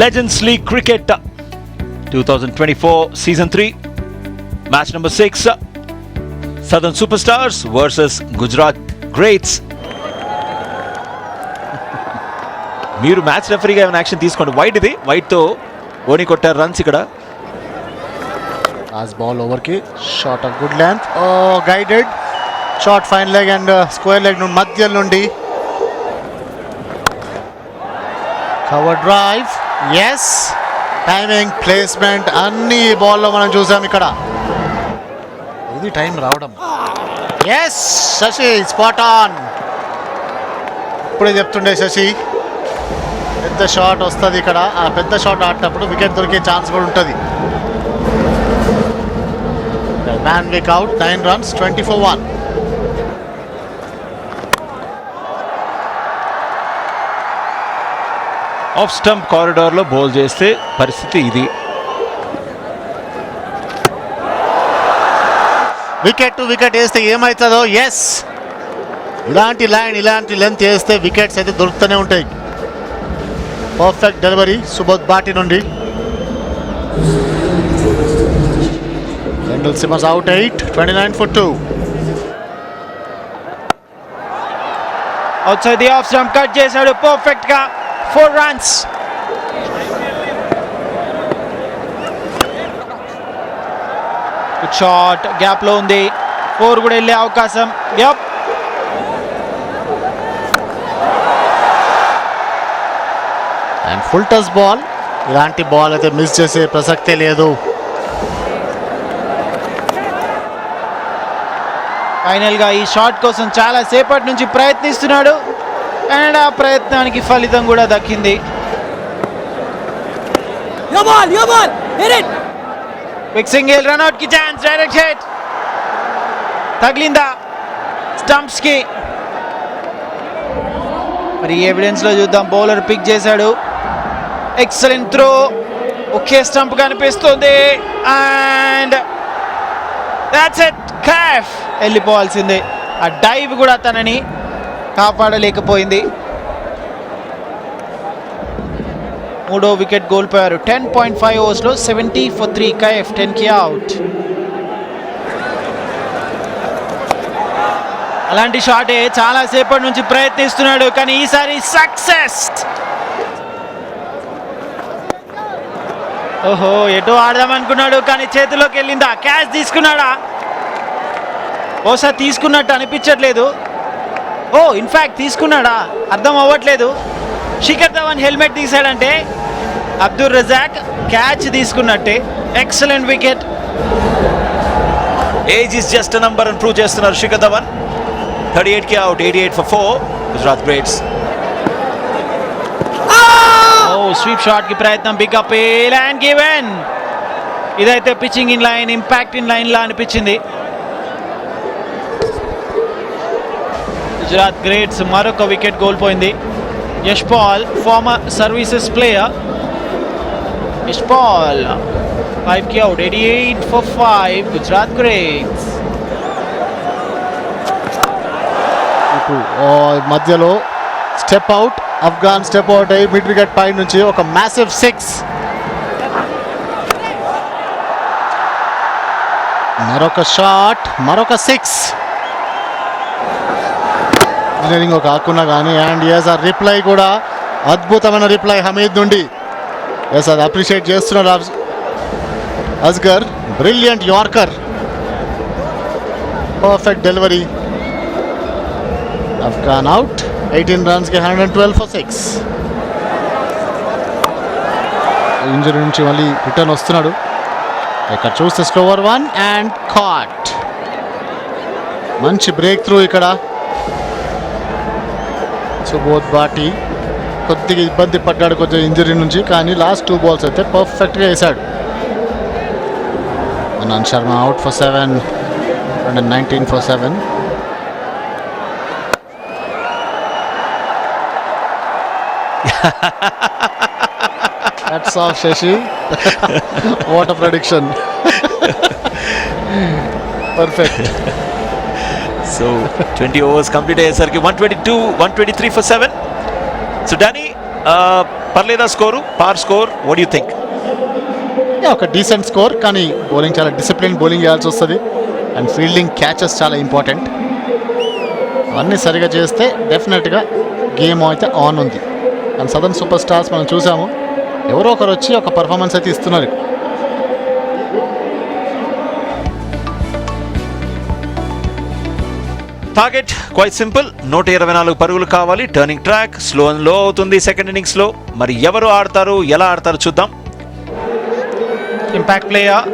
Legends League Cricket 2024 Season 3 Match number 6 super stars versus Gujarat greats మీరు match రెఫరీగా ఏమైనా action తీసుకోండి. White ఇది. వైట్తో ఓని కొట్టారు రన్స్ ఇక్కడ. లాస్ట్ బాల్ ఓవర్కి short of good length oh guided short fine leg and square leg నుండి మధ్య నుండి. Cover drive yes timing placement అన్ని బాల్లో మనం చూసాం ఇక్కడ. ఇది టైం రావడం. ఎస్ శశి స్పాట్ ఆన్ ఇప్పుడే చెప్తుండే శశి పెద్ద షాట్ వస్తుంది ఇక్కడ. ఆ పెద్ద షాట్ ఆడినప్పుడు వికెట్ దొరికే ఛాన్స్ కూడా ఉంటుంది. మ్యాన్ విక్ out nine runs twenty four one off stump కారిడార్లో bowl చేస్తే పరిస్థితి ఇది. వికెట్ టు వికెట్ వేస్తే ఏమవుతుందో ఎస్ ఇలాంటి లైన్ ఇలాంటి లెంత్ వేస్తే వికెట్స్ అయితే దొరుకుతూనే ఉంటాయి. పర్ఫెక్ట్ డెలివరీ సుబోధ్ బాటి నుండి. Lendl Simmons out eight twenty nine for two outside the off stump cut చేశాడు పర్ఫెక్ట్గా. ఫోర్ రన్స్ గుడ్ షాట్ గ్యాప్లో ఉంది. ఫోర్ కూడా వెళ్ళే అవకాశం. Yep and full toss ball ఇలాంటి బాల్ అయితే మిస్ చేసే ప్రసక్తే లేదు. ఫైనల్గా ఈ షాట్ కోసం చాలా సేపటి నుంచి ప్రయత్నిస్తున్నాడు. అండ్ ఆ ప్రయత్నానికి ఫలితం కూడా దక్కింది. సింగిల్ రన్అట్కి ఛాన్స్ డైరెక్ట్ హిట్ తగిలిందా? స్టంప్స్కి. మరి ఎవిడెన్స్లో చూద్దాం. బౌలర్ పిక్ చేశాడు. ఎక్సలెంట్ త్రో ఒకే స్టంప్ కనిపిస్తుంది. అండ్ దాట్స్ ఇట్ క్యాఫ్ వెళ్ళిపోవాల్సిందే. ఆ డైవ్ కూడా తనని కాపాడలేకపోయింది. మూడో వికెట్ కోల్పోయారు. టెన్ పాయింట్ ఫైవ్ ఓవర్స్లో సెవెంటీ ఫర్ త్రీ కైఫ్ టెన్కి అవుట్. అలాంటి షాటే చాలాసేపటి నుంచి ప్రయత్నిస్తున్నాడు కానీ ఈసారి సక్సెస్! ఓహో ఎటో ఆడదాం అనుకున్నాడు కానీ చేతిలోకి వెళ్ళిందా? క్యాచ్ తీసుకున్నాడా? బహుశా తీసుకున్నట్టు అనిపించట్లేదు. ఓ ఇన్ఫ్యాక్ట్ తీసుకున్నాడా? అర్థం అవ్వట్లేదు. శిఖర్ ధవన్ హెల్మెట్ తీసాడంటే Abdul Razzaq catch తీసుకున్నట్టే. Excellent wicket age is just number అని ప్రూవ్ చేస్తున్నారు శిఖర్ ధవన్. థర్టీ ఎయిట్కి out eighty eight for four Gujarat greats oh sweep షాట్కి ప్రయత్నం పికప్ ల్యాండ్ గివెన్ ఇదైతే pitching in line impact in line లా అనిపించింది. గుజరాత్ గ్రేట్స్ మరొక వికెట్ కోల్పోయింది. Yash Paul former services player Yash Paul ఫైవ్కి out eighty eight for five Gujarat greats. మధ్యలో step out Afghan step out అయ్యి mid wicket పై నుంచి ఒక మ్యాసివ్ సిక్స్ మరొక షాట్ మరొక సిక్స్ ఇంజనీరింగ్ ఒక కానీ అండ్ ఎస్ ఆ రిప్లై కూడా అద్భుతమైన రిప్లై హమీద్ నుండి. ఎస్ అది అప్రిషియేట్ చేస్తున్నారు of- Asghar brilliant yorker perfect delivery Afghan out eighteen రన్స్కి hundred and twelve for six injury నుంచి మళ్ళీ రిటర్న్ వస్తున్నాడు. ఇక్కడ చూస్తే స్కోవర్ వన్ అండ్ కాట్ మంచి బ్రేక్ త్రూ ఇక్కడ. సుబోధ్ బాటి కొద్దిగా ఇబ్బంది పడ్డాడు కొంచెం ఇంజరీ నుంచి కానీ లాస్ట్ టూ బాల్స్ అయితే పర్ఫెక్ట్గా వేశాడు Anant Sharma out for seven and nineteen for seven Shashi. what a prediction. Perfect. So twenty overs complete అయ్యేసరికి one twenty two one twenty three for seven so Danny పర్లేదా score? Par score what you think ఒక decent score కానీ bowling చాలా discipline bowling చేయాల్సి వస్తుంది. And fielding catches చాలా important అవన్నీ సరిగా చేస్తే డెఫినెట్గా గేమ్ అయితే ఆన్ ఉంది. అండ్ సదర్న్ సూపర్ స్టార్స్ మనం చూసాము. ఎవరో ఒకరు వచ్చి ఒక పర్ఫార్మెన్స్ అయితే ఇస్తున్నారు. టార్గెట్ క్వైట్ సింపుల్ నూట ఇరవై నాలుగు పరుగులు కావాలి. టర్నింగ్ ట్రాక్ స్లో అండ్లో అవుతుంది సెకండ్ ఇన్నింగ్స్లో మరి ఎవరు ఆడతారు? ఎలా ఆడతారు చూద్దాం. Impact player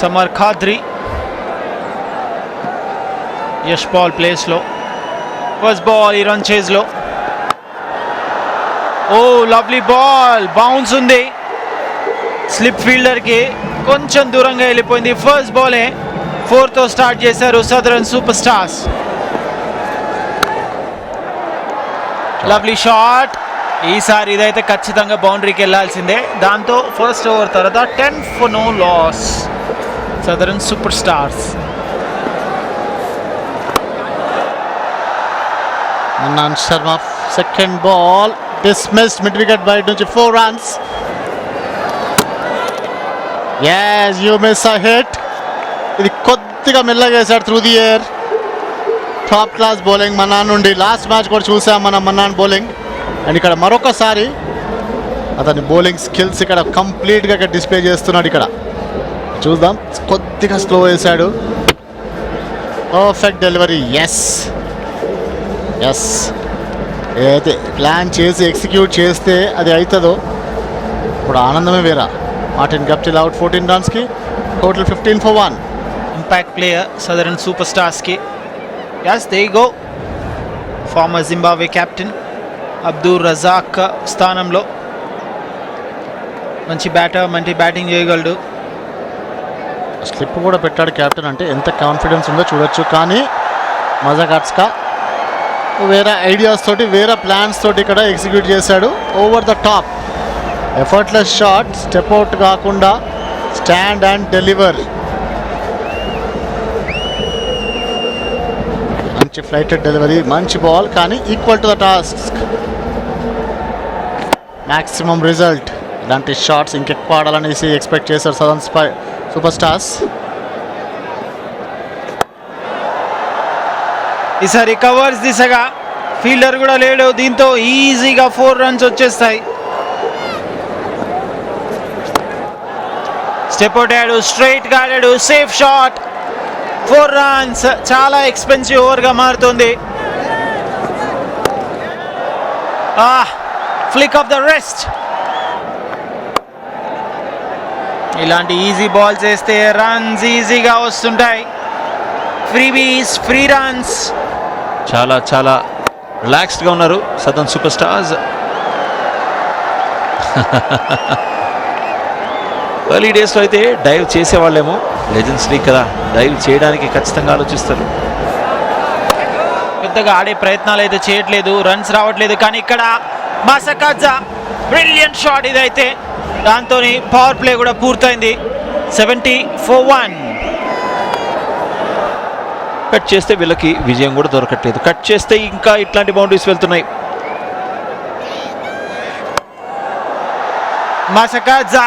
Samar Khadri Yash ball ప్లేస్లో ఫస్ట్ బాల్ ఈ రన్ చేజ్లో ఓ లవ్లీ బాల్ బౌన్స్ ఉంది. స్లిప్ ఫీల్డర్కి కొంచెం దూరంగా వెళ్ళిపోయింది. ఫస్ట్ బాలే ఫోర్తో స్టార్ట్ చేశారు Southern super stars lovely shot ఈసారి ఇదైతే ఖచ్చితంగా బౌండరీకి వెళ్ళాల్సిందే. దాంతో ఫస్ట్ ఓవర్ తర్వాత ten for no loss Southern super stars Mannan Sharma second ball dismissed mid wicket బయట నుంచి four runs as you miss a hit ఇది కొద్దిగా మెల్లగా వేశాడు through the year top class bowling Manna నుండి లాస్ట్ మ్యాచ్ కూడా చూసాం మనం మన్నాన్ బౌలింగ్ అండ్ ఇక్కడ మరొకసారి అతని బౌలింగ్ స్కిల్స్ ఇక్కడ కంప్లీట్గా ఇక్కడ డిస్ప్లే చేస్తున్నాడు ఇక్కడ. చూద్దాం. కొద్దిగా స్లో వేశాడు. పర్ఫెక్ట్ డెలివరీ ఎస్ ఎస్ ఏదైతే ప్లాన్ చేసి ఎగ్జిక్యూట్ చేస్తే అది అవుతుందో ఇప్పుడు ఆనందమే వేరా. Martin Guptill out fourteen రన్స్కి total fifteen for one impact player Southern super స్టార్స్కి as they go former Zimbabwe captain Abdul Razzaq స్థానంలో మంచి బ్యాటర్ మంచి బ్యాటింగ్ చేయగలడు. స్లిప్ కూడా పెట్టాడు క్యాప్టెన్ అంటే ఎంత కాన్ఫిడెన్స్ ఉందో చూడొచ్చు కానీ మజాకాట్స్కా వేరే ఐడియాస్ తోటి వేరే ప్లాన్స్ తోటి ఇక్కడ ఎగ్జిక్యూట్ చేశాడు. Over the top effortless shot step out కాకుండా స్టాండ్ అండ్ డెలివర్ మంచి ఫ్లైటెడ్ డెలివరీ మంచి బాల్ కానీ equal to the task maximum result ఇలాంటి షాట్స్ ఇంకెక్కువ ఆడాలనేసి ఎక్స్పెక్ట్ చేశారు సదన్ స్పై సూపర్ స్టార్స్ ఈసారి కవర్స్ దిశగా ఫీల్డర్ కూడా లేడు. దీంతో ఈజీగా ఫోర్ రన్స్ వచ్చేస్తాయి. స్టెప్ అవుట్ ఆడాడు స్ట్రైట్ ఆడాడు సేఫ్ షాట్ ఫోర్ రన్స్ చాలా ఎక్స్పెన్సివ్ ఓవర్గా మారుతుంది ఫ్లిక్ ఆఫ్ ద రెస్ట్ ఇలాంటి ఈజీ బాల్స్ వేస్తే రన్స్ ఈజీగా వస్తుంటాయి. ఫ్రీ బీస్ ఫ్రీ రన్స్ చాలా చాలా రిలాక్స్డ్గా ఉన్నారు సదన్ సూపర్ స్టార్స్ ఎర్లీ డేస్లో అయితే డైవ్ చేసేవాళ్ళేమో. లెజెండ్స్ లీగ్ కదా డైవ్ చేయడానికి ఖచ్చితంగా ఆలోచిస్తారు. పెద్దగా ఆడే ప్రయత్నాలు అయితే చేయట్లేదు రన్స్ రావట్లేదు కానీ ఇక్కడ మసకజ్జా బ్రిలియంట్ షాట్ ఇదైతే. దాంతో పవర్ ప్లే కూడా పూర్తయింది. సెవెంటీ ఫోర్ వన్ కట్ చేస్తే వీళ్ళకి విజయం కూడా దొరకట్లేదు. కట్ చేస్తే ఇంకా ఇట్లాంటి బౌండరీస్ వెళ్తున్నాయి. మసకజ్జా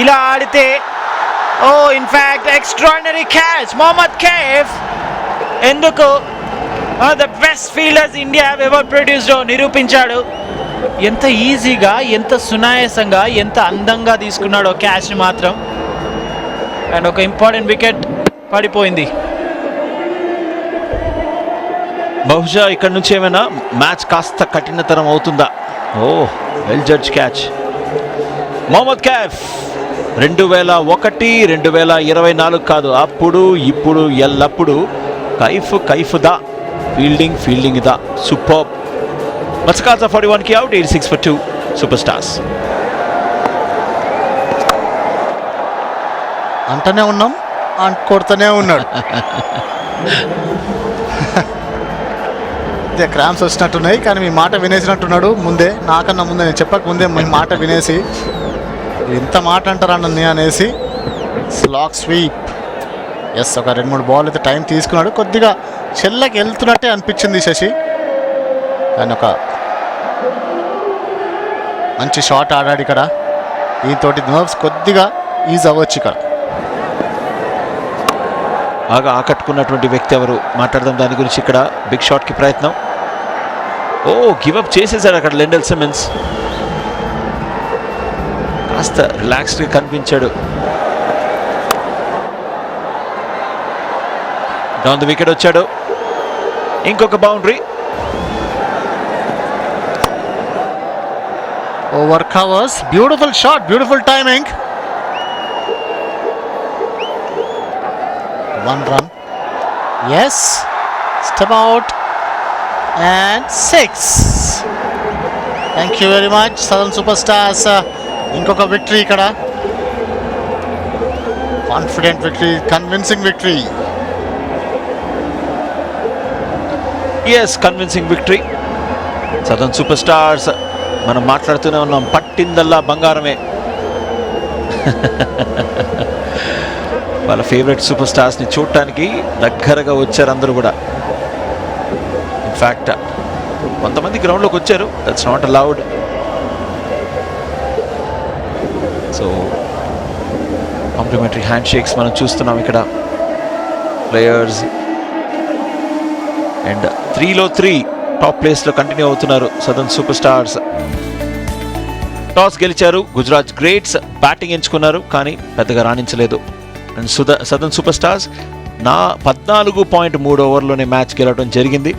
ఇలా ఆడితే ఓ in fact extraordinary catch Mohammad Kaif ఎందుకు? The best fielders India ever produced నిరూపించాడు. ఎంత ఈజీగా ఎంత సునాయాసంగా ఎంత అందంగా తీసుకున్నాడో క్యాచ్ మాత్రం. అండ్ ఒక ఇంపార్టెంట్ వికెట్ పడిపోయింది. బహుశా ఇక్కడ నుంచి ఏమైనా మ్యాచ్ కాస్త కఠినతరం అవుతుందా? ఓ well judge catch Mohammad Kaif రెండు వేల ఒకటి రెండు వేల ఇరవై నాలుగు కాదు అప్పుడు ఇప్పుడు ఎల్లప్పుడు కైఫ్ కైఫ్ దా ఫీల్డింగ్ ఫీల్డింగ్ దా సూపర్ మత్స్కాల్సా ఫార్టీ వన్కి out eighty six for two. Super stars. అంటనే ఉన్నాం అంట కొడుతూనే ఉన్నాడు. అదే క్రామ్స్ వచ్చినట్టున్నాయి కానీ మీ మాట వినేసినట్టున్నాడు ముందే. నాకన్నా ముందే నేను చెప్పక ముందే మీ మాట వినేసి ఇంత మాట అంటారన్నది అనేసి స్లాక్ స్వీప్. ఎస్ ఒక రెండు మూడు బాల్ అయితే టైం తీసుకున్నాడు. కొద్దిగా చెల్లకి వెళ్తున్నట్టే అనిపించింది శశి. ఆయన ఒక మంచి షాట్ ఆడాడు ఇక్కడ. దీంతోటి నర్వ్స్ కొద్దిగా ఈజ్ అవ్వచ్చు ఇక్కడ. బాగా ఆకట్టుకున్నటువంటి వ్యక్తి ఎవరు? మాట్లాడదాం దాని గురించి ఇక్కడ. బిగ్ షాట్కి ప్రయత్నం. Oh, ఓ గివప్ చేసేసాడు అక్కడ లెండల్ సిమెన్స్ కాస్త రిలాక్స్డ్గా కనిపించాడు. డౌన్ ది వికెట్ వచ్చాడు. ఇంకొక boundary over covers beautiful shot beautiful timing one run yes step out and six thank you very much Southern super stars ఇంకొక విక్టరీ ఇక్కడ. Confident victory convincing victory yes convincing victory Southern super stars మనం మాట్లాడుతూనే ఉన్నాం. పట్టిందల్లా బంగారమే. వాళ్ళ favourite super స్టార్స్ని చూడటానికి దగ్గరగా వచ్చారు అందరూ కూడా. ఇన్ఫ్యాక్ట్ కొంతమంది గ్రౌండ్లోకి వచ్చారు. That's not allowed so complimentary hand shakes మనం చూస్తున్నాం ఇక్కడ. ప్లేయర్స్ అండ్ త్రీలో త్రీ టాప్ ప్లేస్లో కంటిన్యూ అవుతున్నారు సదన్ సూపర్ స్టార్స్ టాస్ గెలిచారు. గుజరాత్ గ్రేట్స్ బ్యాటింగ్ ఎంచుకున్నారు కానీ పెద్దగా రాణించలేదు. అండ్ సుద సదన్ సూపర్ స్టార్స్ నా పద్నాలుగు పాయింట్ మూడు ఓవర్లోనే మ్యాచ్ గెలవడం జరిగింది.